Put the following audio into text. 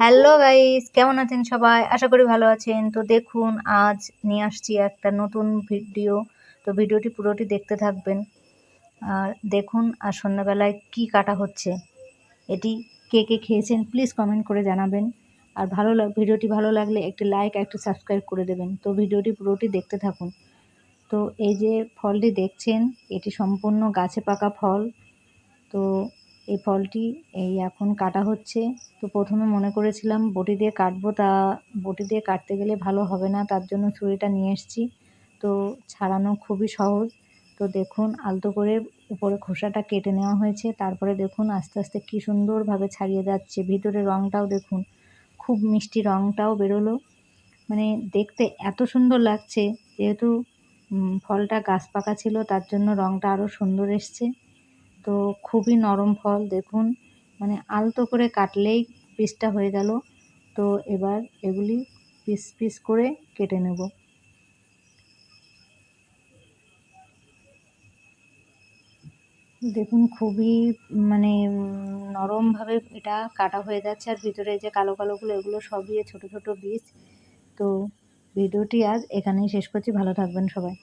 Hello guys কেমন আছেন সবাই? আশা করি ভালো আছেন। তো দেখুন, আজ নিয়ে আসছি একটা নতুন ভিডিও তো ভিডিওটি পুরোটি দেখতে থাকবেন। আর দেখুন আর সন্ধ্যাবেলায় কি কাটা হচ্ছে। এটি কে কে খেয়েছেন প্লিজ কমেন্ট করে জানাবেন। আর ভালো ভিডিওটি ভালো লাগলে একটি লাইক একটি সাবস্ক্রাইব করে দেবেন। তো ভিডিওটি পুরোটি দেখতে থাকুন। তো এই যে ফলটি দেখছেন, এটি সম্পূর্ণ গাছে পাকা ফল। এই ফলটি এই এখন কাটা হচ্ছে। তো প্রথমে মনে করেছিলাম বটি দিয়ে কাটবো, তা বটি দিয়ে কাটতে গেলে ভালো হবে না, তার জন্য ছুরিটা নিয়ে এসেছি। তো ছাড়ানো খুবই সহজ। তো দেখুন, আলতো করে উপরে খোসাটা কেটে নেওয়া হয়েছে। তারপরে দেখুন, আস্তে আস্তে কী সুন্দরভাবে ছাড়িয়ে যাচ্ছে। ভিতরে রঙটাও দেখুন, খুব মিষ্টি রঙটাও বেরোলো। মানে দেখতে এত সুন্দর লাগছে, যেহেতু ফলটা গাছ পাকা ছিল, তার জন্য রঙটা আরও সুন্দর এসছে। তো খুবই নরম ফল, দেখুন। মানে আলতো করে কাটলেই পিসটা হয়ে গেল। তো এবার এগুলি পিস পিস করে কেটে নেব। দেখুন, খুবই মানে নরমভাবে এটা কাটা হয়ে যাচ্ছে। আর ভিতরে যে কালো কালোগুলো, এগুলো সবই ছোট ছোট বীজ। তো ভিডিওটি আজ এখানেই শেষ করছি। ভালো থাকবেন সবাই।